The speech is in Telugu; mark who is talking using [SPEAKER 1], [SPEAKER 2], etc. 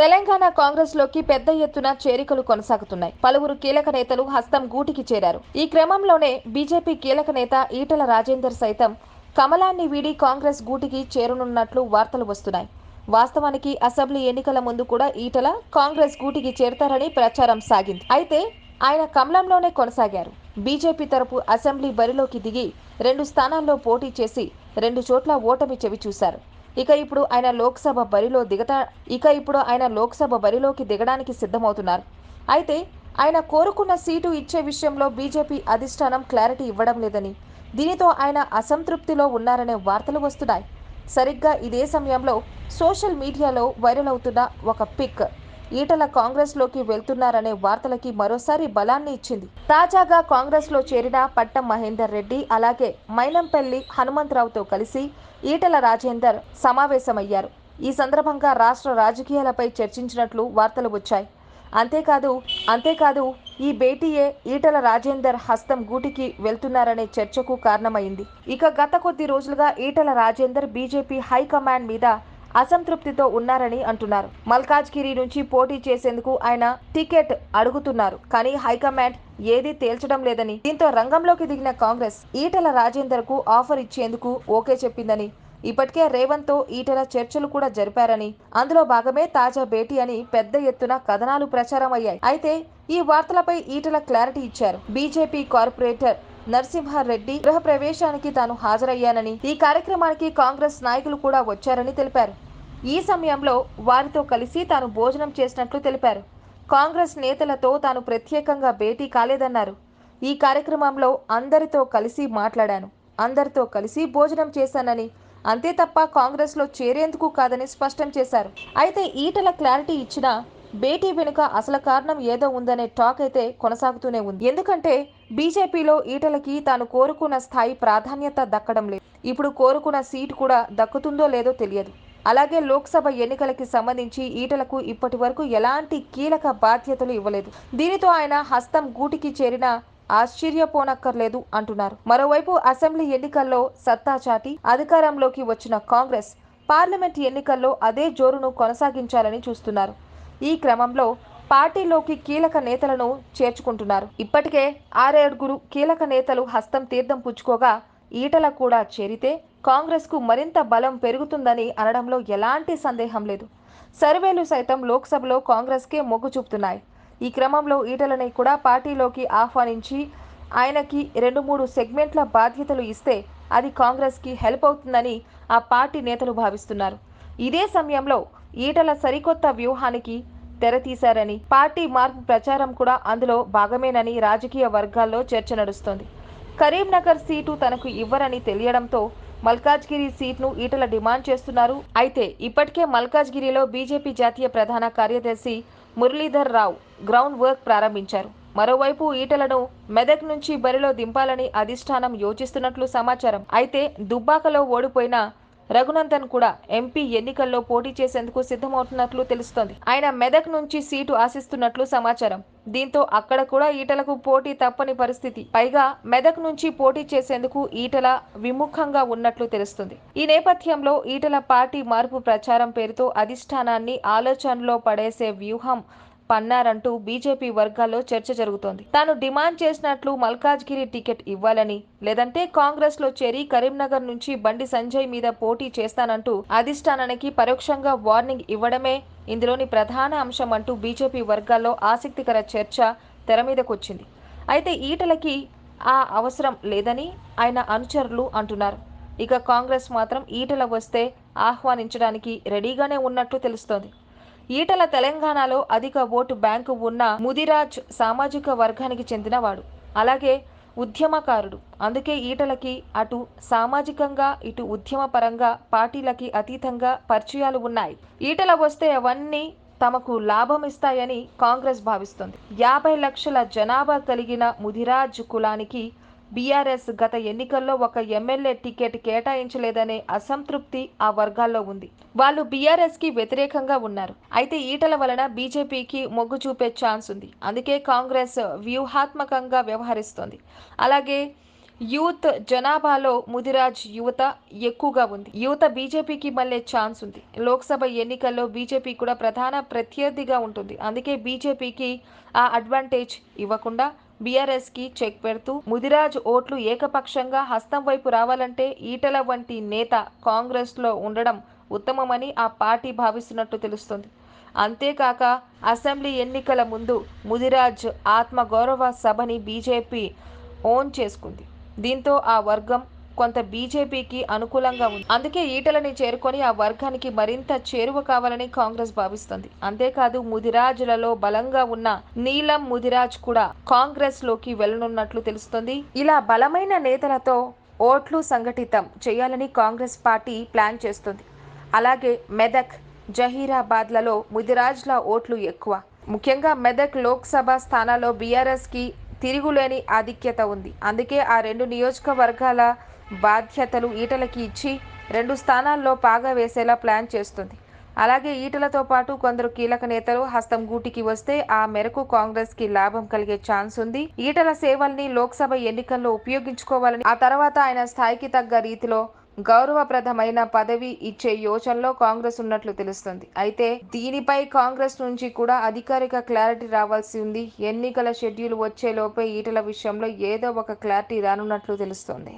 [SPEAKER 1] తెలంగాణ కాంగ్రెస్లోకి పెద్ద ఎత్తున చేరికలు కొనసాగుతున్నాయి. పలువురు కీలక నేతలు హస్తం గూటికి చేరారు. ఈ క్రమంలోనే బీజేపీ కీలక నేత ఈటల రాజేందర్ సైతం కమలాన్ని వీడి కాంగ్రెస్ గూటికి చేరనున్నట్లు వార్తలు వస్తున్నాయి. వాస్తవానికి అసెంబ్లీ ఎన్నికల ముందు కూడా ఈటల కాంగ్రెస్ గూటికి చేరతారని ప్రచారం సాగింది. అయితే ఆయన కమలంలోనే కొనసాగారు. బీజేపీ తరపు అసెంబ్లీ బరిలోకి దిగి రెండు స్థానాల్లో పోటీ చేసి రెండు చోట్ల ఓటమి చెవి చూశారు ఇక ఇప్పుడు ఆయన లోక్సభ బరిలో దిగతా ఇక ఇప్పుడు ఆయన లోక్సభ బరిలోకి దిగడానికి సిద్ధమవుతున్నారు. అయితే ఆయన కోరుకున్న సీటు ఇచ్చే విషయంలో బీజేపీ అధిష్టానం క్లారిటీ ఇవ్వడం లేదని దీనితో ఆయన అసంతృప్తిలో ఉన్నారనే వార్తలు వస్తున్నాయి. సరిగ్గా ఇదే సమయంలో సోషల్ మీడియాలో వైరల్ అవుతున్న ఒక పిక్. ఈటల కాంగ్రెస్లోకి వెళ్తున్నారనే వార్తలకి మరోసారి బలాన్ని ఇచ్చింది. తాజాగా కాంగ్రెస్లో చేరిన పట్టం మహేందర్ రెడ్డి అలాగే మైనంపల్లి హనుమంతరావుతో కలిసి ఈటల రాజేందర్ సమావేశమయ్యారు. ఈ సందర్భంగా రాష్ట్ర రాజకీయాలపై చర్చించినట్లు వార్తలు వచ్చాయి. అంతేకాదు అంతేకాదు ఈ భేటీయే ఈటల రాజేందర్ హస్తం గూటికి వెళ్తున్నారనే చర్చకు కారణమైంది. ఇక గత కొద్ది రోజులుగా ఈటల రాజేందర్ బీజేపీ హైకమాండ్ మీద అసంతృప్తితో ఉన్నారని అంటున్నారు. మల్కాజ్గిరి నుంచి పోటీ చేసేందుకు ఆయన టికెట్ అడుగుతున్నారు. కానీ హైకమాండ్ ఏదీ తేల్చడం లేదని దీంతో రంగంలోకి దిగిన కాంగ్రెస్ ఈటల రాజేందర్కు ఆఫర్ ఇచ్చేందుకు ఓకే చెప్పిందని ఇప్పటికే రేవంత్తో ఈటల చర్చలు కూడా జరిపారని అందులో భాగమే తాజా భేటీ అని పెద్ద ఎత్తున కథనాలు ప్రచారం అయ్యాయి అయితే ఈ వార్తలపై ఈటల క్లారిటీ ఇచ్చారు. బీజేపీ కార్పొరేటర్ నరసింహారెడ్డి గృహ ప్రవేశానికి తాను హాజరయ్యానని ఈ కార్యక్రమానికి కాంగ్రెస్ నాయకులు కూడా వచ్చారని తెలిపారు. ఈ సమయంలో వారితో కలిసి తాను భోజనం చేసినట్లు తెలిపారు. కాంగ్రెస్ నేతలతో తాను ప్రత్యేకంగా భేటీ కాలేదన్నారు. ఈ కార్యక్రమంలో అందరితో కలిసి మాట్లాడాను. అందరితో కలిసి భోజనం చేశానని అంతే తప్ప కాంగ్రెస్లో చేరేందుకు కాదని స్పష్టం చేశారు. అయితే ఈటల క్లారిటీ ఇచ్చినా భేటీ వెనుక అసలు కారణం ఏదో ఉందనే టాక్ అయితే కొనసాగుతూనే ఉంది. ఎందుకంటే బీజేపీలో ఈటలకి తాను కోరుకున్న స్థాయి ప్రాధాన్యత దక్కడం లేదు. ఇప్పుడు కోరుకున్న సీటు కూడా దక్కుతుందో లేదో తెలియదు. అలాగే లోక్సభ ఎన్నికలకి సంబంధించి ఈటలకు ఇప్పటి వరకు ఎలాంటి కీలక బాధ్యతలు ఇవ్వలేదు. దీనితో ఆయన హస్తం గూటికి చేరిన ఆశ్చర్యపోనక్కర్లేదు అంటున్నారు. మరోవైపు అసెంబ్లీ ఎన్నికల్లో సత్తా చాటి అధికారంలోకి వచ్చిన కాంగ్రెస్ పార్లమెంట్ ఎన్నికల్లో అదే జోరును కొనసాగించాలని చూస్తున్నారు. ఈ క్రమంలో పార్టీలోకి కీలక నేతలను చేర్చుకుంటున్నారు. ఇప్పటికే ఆరేడుగురు కీలక నేతలు హస్తం తీర్థం పుచ్చుకోగా ఈటల కూడా చేరితే కాంగ్రెస్కు మరింత బలం పెరుగుతుందని అనడంలో ఎలాంటి సందేహం లేదు. సర్వేలు సైతం లోక్సభలో కాంగ్రెస్కే మొగ్గు చూపుతున్నాయి. ఈ క్రమంలో ఈటలని కూడా పార్టీలోకి ఆహ్వానించి ఆయనకి రెండు మూడు సెగ్మెంట్ల బాధ్యతలు ఇస్తే అది కాంగ్రెస్కి హెల్ప్ అవుతుందని ఆ పార్టీ నేతలు భావిస్తున్నారు. ఇదే సమయంలో ఈటల సరికొత్త వ్యూహానికి తెరతీశారని పార్టీ మార్పు ప్రచారం కూడా అందులో భాగమేనని రాజకీయ వర్గాల్లో చర్చ నడుస్తోంది. కరీంనగర్ సీటు తనకు ఇవ్వరని తెలియడంతో మల్కాజ్గిరి సీట్ను ఈటల డిమాండ్ చేస్తున్నారు. అయితే ఇప్పటికే మల్కాజ్గిరిలో బీజేపీ జాతీయ ప్రధాన కార్యదర్శి మురళీధర్ రావు గ్రౌండ్ వర్క్ ప్రారంభించారు. మరోవైపు ఈటలను మెదక్ నుంచి బరిలో దింపాలని అధిష్టానం యోచిస్తున్నట్లు సమాచారం. అయితే దుబ్బాకలో ఓడిపోయిన రఘునందన్ కూడా ఎంపీ ఎన్నికల్లో పోటీ చేసేందుకు సిద్ధమవుతున్నట్లు తెలుస్తోంది. ఆయన మెదక్ నుంచి సీటు ఆశిస్తున్నట్లు సమాచారం. దీంతో అక్కడ కూడా ఈటలకు పోటీ తప్పని పరిస్థితి. పైగా మెదక్ నుంచి పోటీ చేసేందుకు ఈటల విముఖంగా ఉన్నట్లు తెలుస్తుంది. ఈ నేపథ్యంలో ఈటల పార్టీ మార్పు ప్రచారం పేరుతో అధిష్టానాన్ని ఆలోచనలో పడేసే వ్యూహం పన్నారంటూ బీజేపీ వర్గాల్లో చర్చ జరుగుతోంది. తాను డిమాండ్ చేసినట్లు మల్కాజ్గిరి టికెట్ ఇవ్వాలని లేదంటే కాంగ్రెస్లో చేరి కరీంనగర్ నుంచి బండి సంజయ్ మీద పోటీ చేస్తానంటూ అధిష్టానానికి పరోక్షంగా వార్నింగ్ ఇవ్వడమే ఇందులోని ప్రధాన అంశం అంటూ బీజేపీ వర్గాల్లో ఆసక్తికర చర్చ తెర మీదకొచ్చింది. అయితే ఈటలకి ఆ అవసరం లేదని ఆయన అనుచరులు అంటున్నారు. ఇక కాంగ్రెస్ మాత్రం ఈటల వస్తే ఆహ్వానించడానికి రెడీగానే ఉన్నట్లు తెలుస్తోంది. ఈటల తెలంగాణలో అధిక ఓటు బ్యాంకు ఉన్న ముదిరాజ్ సామాజిక వర్గానికి చెందినవాడు. అలాగే ఉద్యమకారుడు. అందుకే ఈటలకి అటు సామాజికంగా ఇటు ఉద్యమపరంగా పార్టీలకి అతీతంగా పరిచయాలు ఉన్నాయి. ఈటల వస్తే అవన్నీ తమకు లాభం ఇస్తాయని కాంగ్రెస్ భావిస్తుంది. యాభై లక్షల జనాభా కలిగిన ముదిరాజ్ కులానికి బీఆర్ఎస్ గత ఎన్నికల్లో ఒక ఎమ్మెల్యే టికెట్ కేటాయించలేదనే అసంతృప్తి ఆ వర్గాల్లో ఉంది. వాళ్ళు బీఆర్ఎస్కి వ్యతిరేకంగా ఉన్నారు. అయితే ఈటల వలన బీజేపీకి మొగ్గు చూపే ఛాన్స్ ఉంది. అందుకే కాంగ్రెస్ వ్యూహాత్మకంగా వ్యవహరిస్తోంది. అలాగే యూత్ జనాభాలో ముదిరాజ్ యువత ఎక్కువగా ఉంది. యువత బీజేపీకి మళ్ళీ ఛాన్స్ ఉంది. లోక్సభ ఎన్నికల్లో బీజేపీ కూడా ప్రధాన ప్రత్యర్థిగా ఉంటుంది. అందుకే బీజేపీకి ఆ అడ్వాంటేజ్ ఇవ్వకుండా బీఆర్ఎస్కి చెక్ పెడుతూ ముదిరాజ్ ఓట్లు ఏకపక్షంగా హస్తం వైపు రావాలంటే ఈటల వంటి నేత కాంగ్రెస్లో ఉండడం ఉత్తమమని ఆ పార్టీ భావిస్తున్నట్టు తెలుస్తుంది. అంతేకాక అసెంబ్లీ ఎన్నికల ముందు ముదిరాజ్ ఆత్మగౌరవ సభని బీజేపీ ఓన్ చేసుకుంది. దీంతో ఆ వర్గం కొంత బీజేపీకి అనుకూలంగా ఉంది. అందుకే ఈటలని చేరుకొని ఆ వర్గానికి మరింత చేరువ కావాలని కాంగ్రెస్ భావిస్తుంది. అంతేకాదు ముదిరాజులలో బలంగా ఉన్న నీలం ముదిరాజ్ కూడా కాంగ్రెస్లోకి వెళ్ళనున్నట్లు తెలుస్తుంది. ఇలా బలమైన నేతలతో ఓట్లు సంఘటితం చేయాలని కాంగ్రెస్ పార్టీ ప్లాన్ చేస్తుంది. అలాగే మెదక్ జహీరాబాద్లలో ముదిరాజ్ల ఓట్లు ఎక్కువ. ముఖ్యంగా మెదక్ లోక్సభ స్థానాల్లో బీఆర్ఎస్కి తిరుగులేని ఆధిక్యత ఉంది. అందుకే ఆ రెండు నియోజకవర్గాల బాధ్యతలు ఈటలకి ఇచ్చి రెండు స్థానాల్లో పాగా వేసేలా ప్లాన్ చేస్తుంది. అలాగే ఈటలతో పాటు కొందరు కీలక నేతలు హస్తం గూటికి వస్తే ఆ మేరకు కాంగ్రెస్కి లాభం కలిగే ఛాన్స్ ఉంది. ఈటల సేవల్ని లోక్సభ ఎన్నికల్లో ఉపయోగించుకోవాలని ఆ తర్వాత ఆయన స్థాయికి తగ్గ రీతిలో గౌరవప్రదమైన పదవి ఇచ్చే యోచనలో కాంగ్రెస్ ఉన్నట్లు తెలుస్తుంది. అయితే దీనిపై కాంగ్రెస్ నుంచి కూడా అధికారిక క్లారిటీ రావాల్సి ఉంది. ఎన్నికల షెడ్యూల్ వచ్చే లోపే ఈటల విషయంలో ఏదో ఒక క్లారిటీ రానున్నట్లు తెలుస్తోంది.